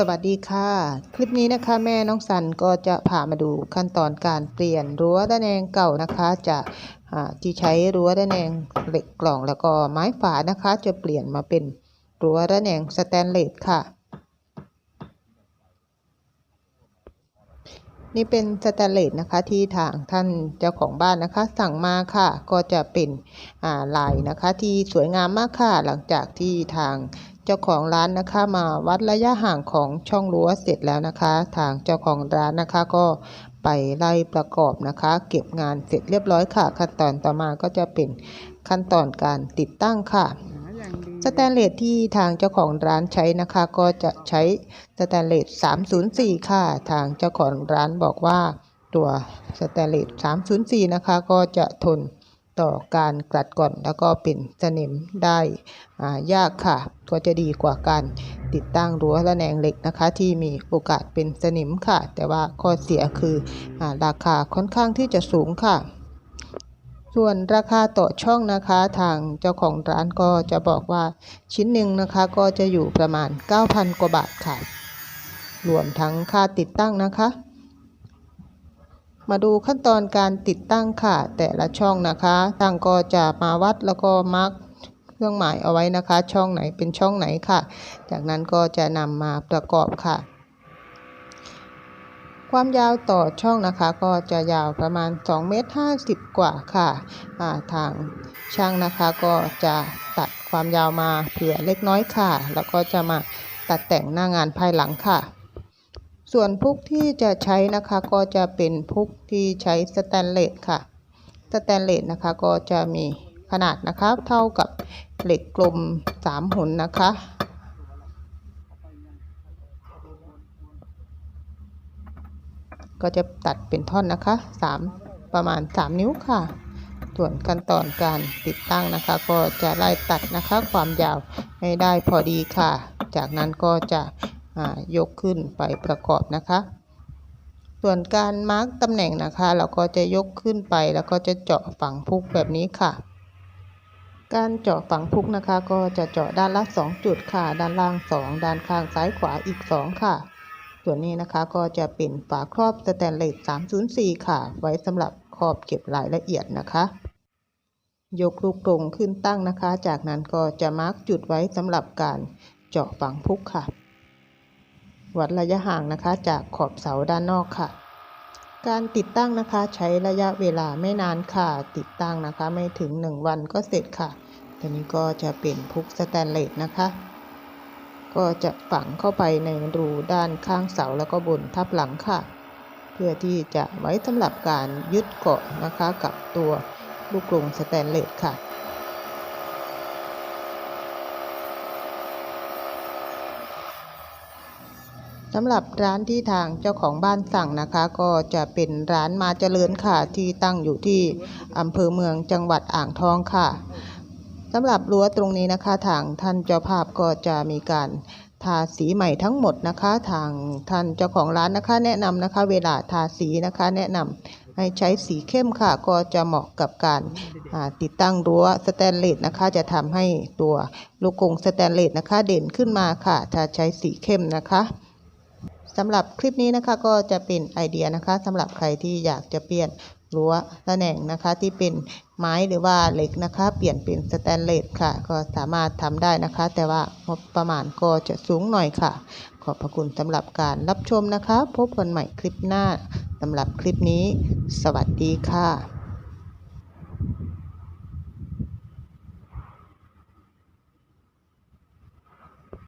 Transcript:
สวัสดีค่ะ คลิปนี้นะคะแม่น้องสันก็จะพามาดูขั้นตอนการเปลี่ยนรั้วระแนงเก่านะคะจะที่ใช้รั้วระแนงเหล็กกล่องแล้วก็ไม้ฝานะคะ จะเปลี่ยนมาเป็นรั้วระแนงสแตนเลสค่ะ นี่เป็นสแตนเลสนะคะที่ทางท่านเจ้าของบ้านนะคะ สั่งมาค่ะก็จะเป็นลายนะคะที่สวยงามมากค่ะหลังจากที่ทาง เจ้าของร้านนะคะมาวัดระยะห่างของช่องรั้วเสร็จแล้วนะคะ ทางเจ้าของร้านนะคะก็ไปไล่ประกอบนะคะ เก็บงานเสร็จเรียบร้อยค่ะ ขั้นตอนต่อมาก็จะเป็นขั้นตอนการติดตั้งค่ะสแตนเลสที่ทางเจ้าของร้านใช้นะคะ ก็จะใช้สแตนเลส 304 ค่ะ ทางเจ้าของร้านบอกว่าตัวสแตนเลส 304 นะคะ ก็จะทน ต่อการกลัดก่อนแล้วก็เป็นสนิมได้ยากค่ะก็จะดีกว่าการติดตั้งรั้วระแนงเหล็กนะคะ ที่มีโอกาสเป็นสนิมค่ะ แต่ว่าข้อเสียคืออราคาค่อนข้างที่จะสูงค่ะส่วนราคาต่อช่องนะคะทางเจ้าของร้านก็จะบอกว่าชิ้นหนึ่งนะคะก็จะอยู่ประมาณ 9,000 กว่าบาทค่ะ รวมทั้งค่าติดตั้งนะคะ มาดูขั้นตอนการติดตั้งค่ะ แต่ละช่องนะคะทางก็จะมาวัดแล้วก็มาร์กเครื่องหมายเอาไว้นะคะ ช่องไหนเป็นช่องไหนค่ะ จากนั้นก็จะนำมาประกอบค่ะ ความยาวต่อช่องนะคะ ก็จะยาวประมาณ2เมตร50 กว่าค่ะทางช่างนะคะก็จะตัดความยาวมาเผื่อเล็กน้อยค่ะ แล้วก็จะมาตัดแต่งหน้างานภายหลังค่ะ ส่วนพุกที่จะใช้นะคะก็จะเป็นพุกที่ใช้สแตนเลสค่ะ สแตนเลสนะคะก็จะมีขนาดนะคะเท่ากับเหล็กกลม3หุนนะคะก็จะตัดเป็นท่อนนะคะ 3 ประมาณ 3 นิ้วค่ะ ส่วนขั้นตอนการติดตั้งนะคะ ก็จะไล่ตัดนะคะความยาวให้ได้พอดีค่ะ จากนั้นก็จะ ยกขึ้นไปประกอบนะคะ ส่วนการมาร์กตำแหน่งนะคะ เราก็จะยกขึ้นไปแล้วก็จะเจาะฝังพุกแบบนี้ค่ะ การเจาะฝังพุกนะคะ ก็จะเจาะด้านละ 2 จุดค่ะ ด้านล่าง 2 ด้านข้างซ้ายขวาอีก 2 ค่ะ ส่วนนี้นะคะก็จะเป็นฝาครอบสแตนเลส 304 ค่ะ ไว้สำหรับครอบเก็บรายละเอียดนะคะยกลูกกรงขึ้นตั้งนะคะ จากนั้นก็จะมาร์กจุดไว้สำหรับการเจาะฝังพุกค่ะ วัดระยะห่างนะคะจากขอบเสาด้านนอกค่ะ การติดตั้งนะคะใช้ระยะเวลาไม่นานค่ะ ติดตั้งนะคะไม่ถึง 1 วันก็เสร็จค่ะตัวนี้ก็จะเป็นพุกสแตนเลสนะคะ ก็จะฝังเข้าไปในรูด้านข้างเสาแล้วก็บนทับหลังค่ะ เพื่อที่จะไว้สำหรับการยึดเกาะนะคะกับตัวลูกกรงสแตนเลสค่ะ สำหรับร้านที่ทางเจ้าของบ้านสั่งนะคะ ก็จะเป็นร้านมาเจริญค่ะที่ตั้งอยู่ที่อำเภอเมืองจังหวัดอ่างทองค่ะสำหรับรั้วตรงนี้นะคะ ทางท่านเจ้าภาพก็จะมีการทาสีใหม่ทั้งหมดนะคะ ทางท่านเจ้าของร้านนะคะ แนะนำนะคะ เวลาทาสีนะคะ แนะนำให้ใช้สีเข้มค่ะ ก็จะเหมาะกับการติดตั้งรั้วสแตนเลสนะคะ จะทำให้ตัวลูกกงสแตนเลสนะคะ เด่นขึ้นมาค่ะ ถ้าใช้สีเข้มนะคะ สำหรับคลิปนี้นะคะก็จะเป็นไอเดียนะคะสำหรับใครที่อยากจะเปลี่ยนรั้วระแนงนะคะที่เป็นไม้หรือว่าเหล็กนะคะ เปลี่ยนเป็นสแตนเลสค่ะ ก็สามารถทำได้นะคะ แต่ว่างบประมาณก็จะสูงหน่อยค่ะ ขอบพระคุณสำหรับการรับชมนะคะ พบกันใหม่คลิปหน้าสำหรับคลิปนี้ สวัสดีค่ะ